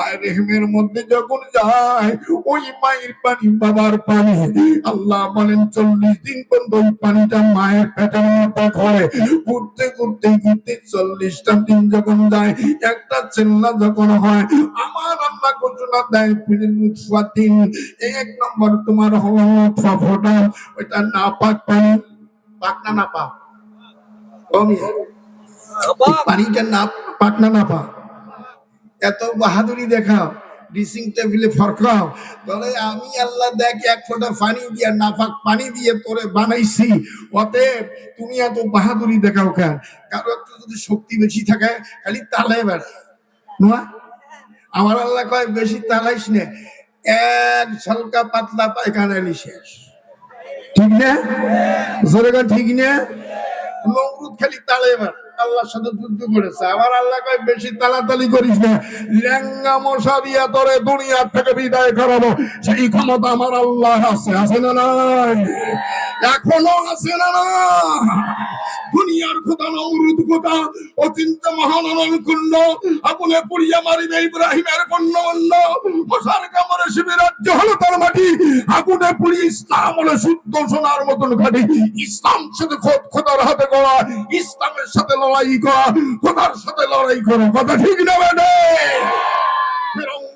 মায়ের রেহমের মধ্যে যখন যায় ওই মায়ের পানি বাবার পানি। আল্লাহ বলেন চল্লিশ দিন পর্যন্ত ওই পানিটা মায়ের পেটের মধ্যে ঘরে ঘুরতে ঘুরতে ঘুরতে চল্লিশটা দিন যখন যায় একটা চেল্লা যখন হয় আমার আল্লাহ ঘোষণা দেয় দিন। এক নম্বর তোমার হলো ফোটা ওইটা না পাক পানি। পাক না না পাক পানিটা না পাক না না পাক এত বাহাদুরি দেখাও ড্রেসিং টেবিলে ফরকাও, বলে, আমি আল্লাহ দেখ এক ফোঁটা পানি দিয়ে নাফাক পানি দিয়ে তোরে বানাইছি। অতএব তুমি এত বাহাদুরি দেখাও কেন? কারও যদি শক্তি বেশি থাকে, খালি তালে বেড়া। নোয়া? আমার আল্লাহ কয়, বেশি তালাইস নে। এক ঝলকা পাতলা পায়খানা এলি শেষ। ঠিক না? জোরে ঠিক না? নমরুদ খালি তালে বেড়া। আল্লাহর সাথে যুদ্ধ করেছে। আবার আল্লাহ কয়, বেশি তালাতালি করিস না। ল্যাঙ্গা মশা দিয়া তোরে দুনিয়ার থেকে বিদায় করাবো। সেই ক্ষমতা আমার আল্লাহ আছে। আছে না নাই? এখনও আছে না না দুনিয়ার অচিন্ত কুণ্ড আপনি পুড়িয়া মারিবে ইব্রাহিমের পণ্য অন্য মশার কামড়ে হলো তার মাটি ইসলাম হলো শুদ্ধ সোনার মতন ঘাটি। ইসলাম সাথে খোদ খোদার হাতে করা ইসলামের সাথে লড়াই করা খোদার সাথে লড়াই করা কথা ঠিক না বেটে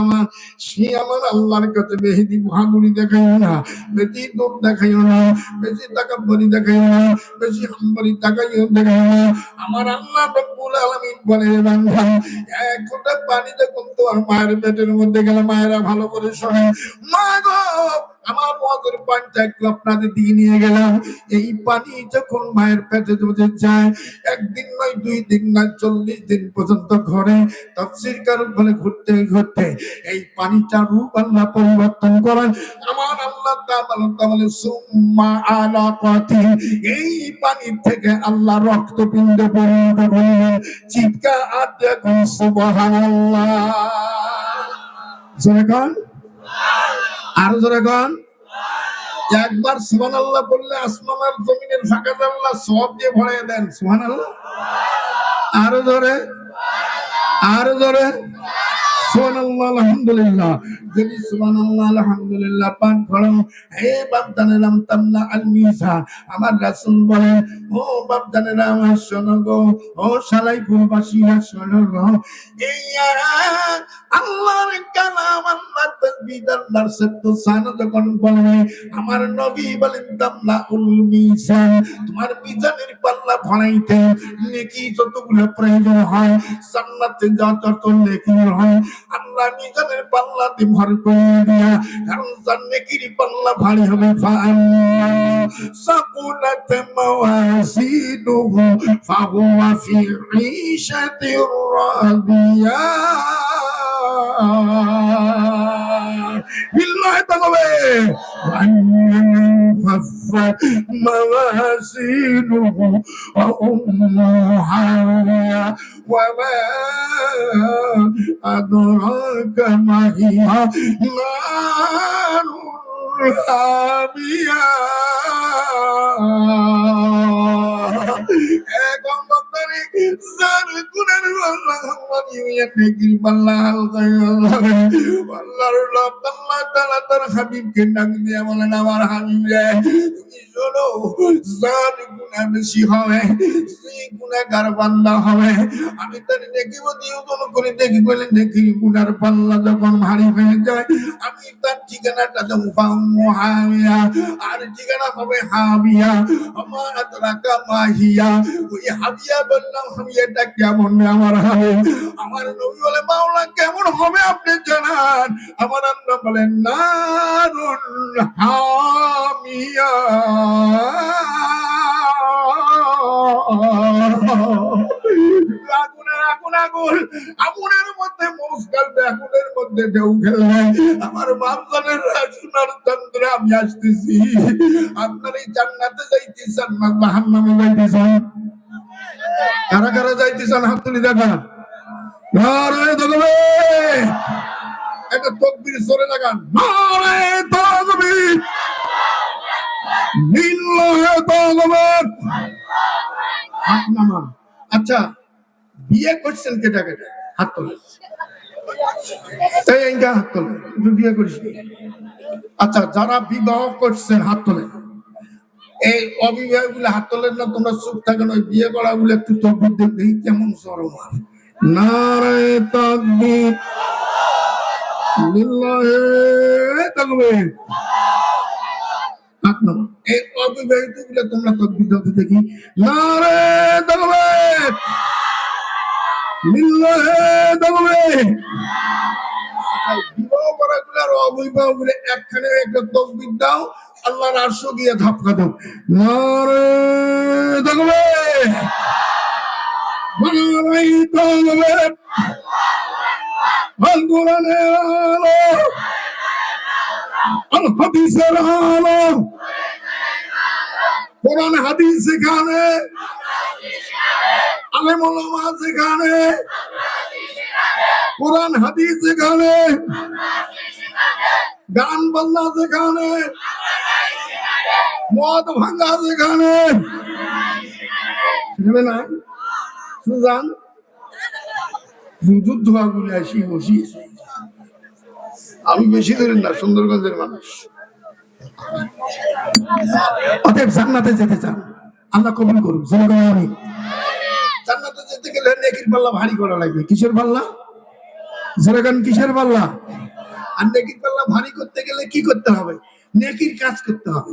আমার, সে আমার আল্লাহর কাছে বেহেদি মহাগুড়ি দেখাইও না, বেশি দেখাইও না, বেশি দেখাইও না, বেশি দেখাইও না। আমার আল্লাহ রব্বুল আলামিন বলে এক ফোঁটা পানি দেখুন তোমার মায়ের পেটের মধ্যে গেলে মায়েরা ভালো করে শোনে। মা গো আমার মদের পানিটা একটু আপনাদের দিকে নিয়ে গেলাম। এই পানি যখন মায়ের পেটে মধ্যে যায় একদিন নয়, দুই দিন নয় চল্লিশ দিন পর্যন্ত ঘরে তফসির কারণ বলে ঘুরতে ঘুরতে এই পানিটা রূপ আল্লাহ পরিবর্তন করেন। আমার আল্লাহ তাহলে সুম্মা আলা পথে এই পানির থেকে আল্লাহ রক্তপিণ্ড পরিণত করলেন। চিৎকার আর দেখুন, সুবহানাল্লাহ। কন। আর জোরে একবার সুহান আল্লাহ বললে আসমান আর জমিনের ফাঁকা আল্লাহ সব দিয়ে ভরে দেন সুহান আল্লাহ আরও ধরে আরও ধরে সুবহানাল্লাহ আলহামদুলিল্লাহ। যদি সুবহানাল্লাহ, আলহামদুলিল্লাহ করো হে বাপদানেরাম তামলা আল মিজান আমার রাসূল বলে ও বাপদানেরা, আমার শোনো গো। ও বাসীরা শোনো গো। এই আল্লাহর কালাম, আল্লাহর তাসবিহ, আল্লাহর সত্য বলবে আমার নবী বলেন, তামলা উল মিজান তোমার মিজানের পাল্লা ভরাইতে নেকি যতগুলো প্রয়োজন হয়, জান্নাতে যা যত নেকি হয় আল্লাহ মিজানের পাল্লাতে ভর করে দিয়া, কারণ যার নেকির পাল্লা ভারী হবে সাকুলাত মাওয়াসিনুহু, ফাহুয়া ফি ঈশাতির রাদিয়া। বিল্লাহ তকবে موازينه وأمه حاوية وما أدراك ما هي نار حامية গুণের আমি তার নেকি বদি ওজন দেখি বলে দেখি গুনার পাল্লা যখন ভারী হয়ে যায়, আমি তার ঠিকানাটা দেবো হামিয়া আর ঠিকানা হবে হামিয়া আমার রাকা মাহিয়া। ওই হাবিয়া বললাম আগুনের আগুন আগুন। আগুনের মধ্যে মৌস খেলবে আগুনের মধ্যে ঢেউ খেলবে। আমার বাপজনের সোনার চন্দ্রে আমি আসতেছি। আপনার এই জান্নাতে যাইতেছেন না যাইতেছেন? কারা কারা হাত তুলি আচ্ছা বিয়ে করছেন কেটা কেটা? হাত তোলে হাত তোলে বিয়ে করিস। আচ্ছা যারা বিবাহ করছেন, হাত তোলে এই অবিবাহগুলো হাত তোলেন না, তোমরা চুপ থাকেন, ওই বিয়ে করা গুলো একটু তকবির দেখবে। কেমন সরম অবিবাহিত তোমরা দেখি। গুলো অবিবাহগুলো একখানে একটা তকবির দাও। আল্লাহর আরশ দিয়ে ধাপকা দাও। নারে তকবির নারে তকবির আল কোরআনের আলো আল হাদিসের আলো কোরআন, হাদিস সেখানে সেখানে সেখানে গান বাজনা সেখানে মদ যুদ্ধ আগুনে আসি আমি বেশি ধরেন না, সুন্দরগঞ্জের মানুষ। অতএব জান্নাতে যেতে চান। আল্লাহ কবুল করুন জান্নাতে যেতে গেলে নেকির পাল্লা ভারী করা লাগবে। কিসের পাল্লা? জনগণ কিসের পাল্লা? আর নেকির পাল্লা ভারী করতে গেলে কি করতে হবে? নেকির কাজ করতে হবে।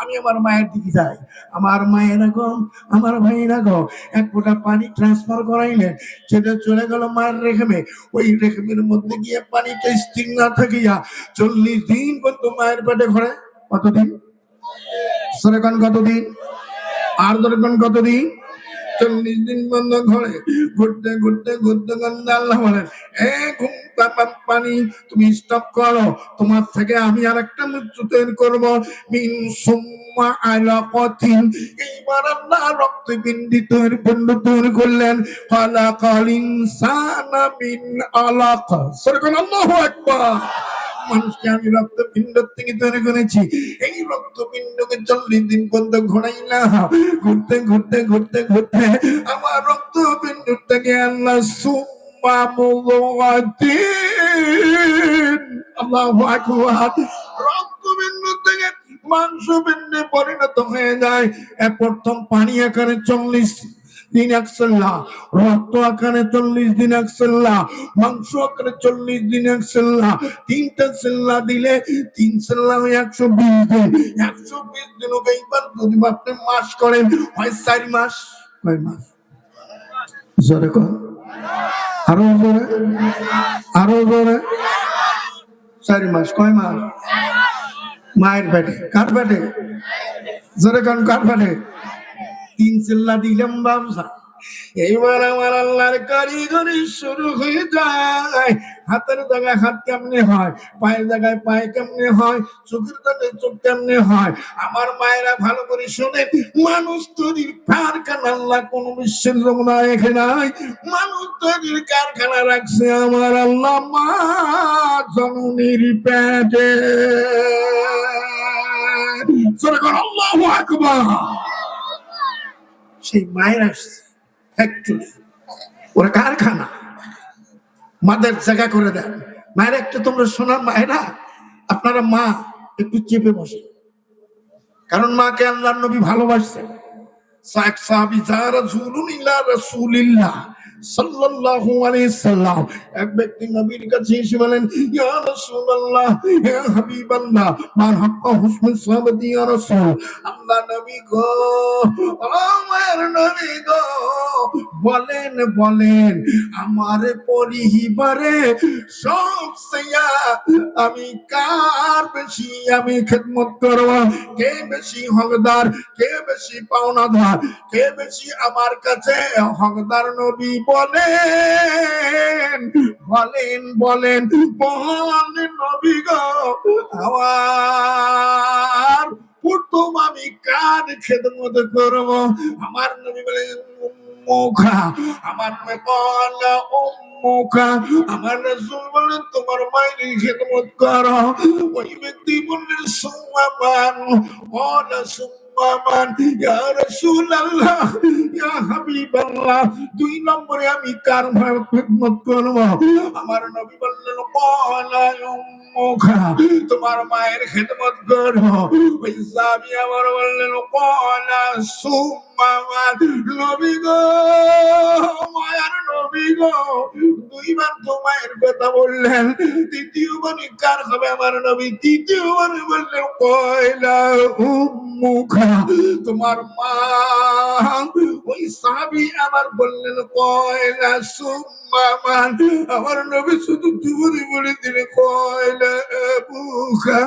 আমি আমার মায়ের দিকে যাই। আমার মায়ের গো, আমার ভাইরা গো, এক ফোঁটা পানি ট্রান্সফার করাইলে সেটা চলে গেল মায়ের রেখমে। ওই রেখমের মধ্যে গিয়ে পানিটা স্থির না থাকিয়া চল্লিশ দিন পর্যন্ত মায়ের পেটে ঘরে। কতদিন? সরেকন কতদিন? আর দরকন কতদিন? চল্লিশ দিন বন্ধ ঘরে, ঘুরতে ঘুরতে ঘুরতে বলেন ঘুম পানি, তুমি স্টপ করো, তোমার থেকে আমি আর একটা মৃত্যু তৈরি করব। এইবার আল্লাহ রক্তপিণ্ডি তৈরি পিণ্ড তৈরি করলেন খালাকাল ইনসানা মিন আলাকা। সরকার আল্লাহু আকবার। মানুষকে আমি রক্তপিণ্ড থেকে তৈরি করেছি। এই রক্তপিণ্ডকে চল্লিশ দিন পর্যন্ত ঘোরাইলাম। ঘুরতে ঘুরতে ঘুরতে ঘুরতে আমার সুম্মা মুগাতিন আল্লাহু রক্তপিণ্ড থেকে মাংসপিণ্ডে পরিণত হয়ে যায়। প্রথম পানি আকারে চল্লিশ দিন একসল্লা রক্ত আকারে চল্লিশ দিন এক একসল্লা মাংস আকারে চল্লিশ দিন এক একসল্লা তিনটা সেল্লা দিলে তিন সেল্লা একশো বিশ দিন। একশো বিশ দিন ওকে এইবার যদি আপনি মাস করেন, হয় চারি মাস, কয় মাস? জোরে কর আরও জোরে আরও জোরে। চারি মাস, কয় মাস? মায়ের পেটে, কার পেটে? জোরে কান, কার পেটে? তিন চিল্লা দিলাম ব্যবসা এইবার আমার আল্লাহর কারিগরি শুরু হয়ে যায়। হাতের জায়গায় হাত কেমনে হয়? পায়ের জায়গায় পায়ে কেমনে হয়? চোখের জায়গায় চোখ কেমনে হয়? আমার মায়েরা ভালো করে শুনে, মানুষ তৈরির কারখানা আল্লাহ কোন বিশ্বের নমুনা রেখে নাই। মানুষ তৈরির কারখানা রাখছে আমার আল্লাহ মা জননীর পেটে। আল্লাহ আকবার। সেই মায়ের ফ্যাক্টরি ওরা কারখানা। মাদের জায়গা করে দেন। মায়ের একটা তোমরা শোনার মায়েরা আপনারা মা একটু চেপে বসে। কারণ মাকে আল্লাহ নবী ভালোবাসছেন সাহাবি যারা জুলুনিল্লাহ রাসূলিল্লাহ এক ব্যক্তি বলেন গো আমার নবী গো, বলেন বলেন, আমার পরিবারে সবচেয়ে আমি কার বেশি? আমি খেদমত করব। কে বেশি হকদার? কে বেশি পাওনাদার? কে বেশি আমার কাছে হকদার নবী বলেন বলেন বলেন, মহান নবী গো, আমার প্রথম আমি কার খেদমত করব। আমার নবী বলেন মুখা আমার বলে মুখা আমার রাসূল বলেন, তোমার মায়ের খেদমত করো। ওই ব্যক্তি বললেন, সুম্মান ওলা সুম্মান ইয়া রাসূলুল্লাহ, ইয়া হাবিবাল্লাহ, দুই নম্বরে আমি কার খেদমত করব? আমার নবী বললেন, কলা মুখা তোমার মায়ের খেদমত করো ওই সাহাবী আমার বললেন, কলা সুম্মান নবী গো, মায়ার নবী গো। দুইবার তো মায়ের কথা বললেন, তৃতীয়বার কার হবে আমার নবী? তৃতীয়বার বললেন কয়লা মুখা তোমার মা, ওই সাহাবি আবার বললেন, কয়লা সুম্মান আমার নবী শুধু দুপুরে বলে দিলে, কয়লা মুখা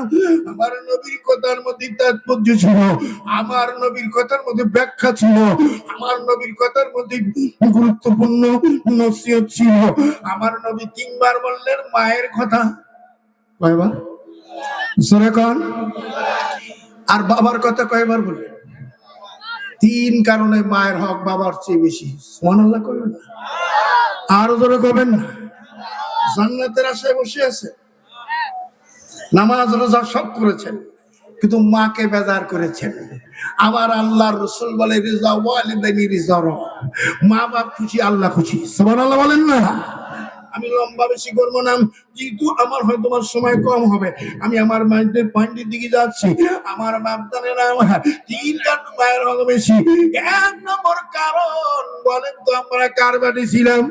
আমার নবীর কথার মধ্যে তাৎপর্য ছিল, আমার নবীর কথার মধ্যে ব্যাখ্যা ছিল, আমার নবীর কথার মধ্যে গুরুত্বপূর্ণ নসিহত ছিল, আমার নবী তিনবার বললেন, মায়ের কথা। কয়বার? জোরে কন? আর বাবার কথা কয়বার বললেন তিন কারণে মায়ের হক বাবার চেয়ে বেশি। সুবহানাল্লাহ কইবেন না। আরও কবেন না। জান্নাতের আশায় বসে আছে। নামাজ, রোজা সব করেছেন। কিন্তু মাকে বেজার করেছেন। আমার আল্লাহ রসুল বলে রিজা ওয়ালিদাইনি রিজার মা বাপ খুশি, আল্লাহ খুশি। সুবহানাল্লাহ বলেন না? আমি লম্বা বেশি করব না। যেহেতু আমার হয়তো আমার সময় কম হবে। আমি আমার মাইন্ডের পয়েন্টের দিকে যাচ্ছি। আমার বাপদানের আমার তিন মায়ের হলো বেশি এক নম্বর কারণ, বলেন তো আমরা কার বাড়ি ছিলাম?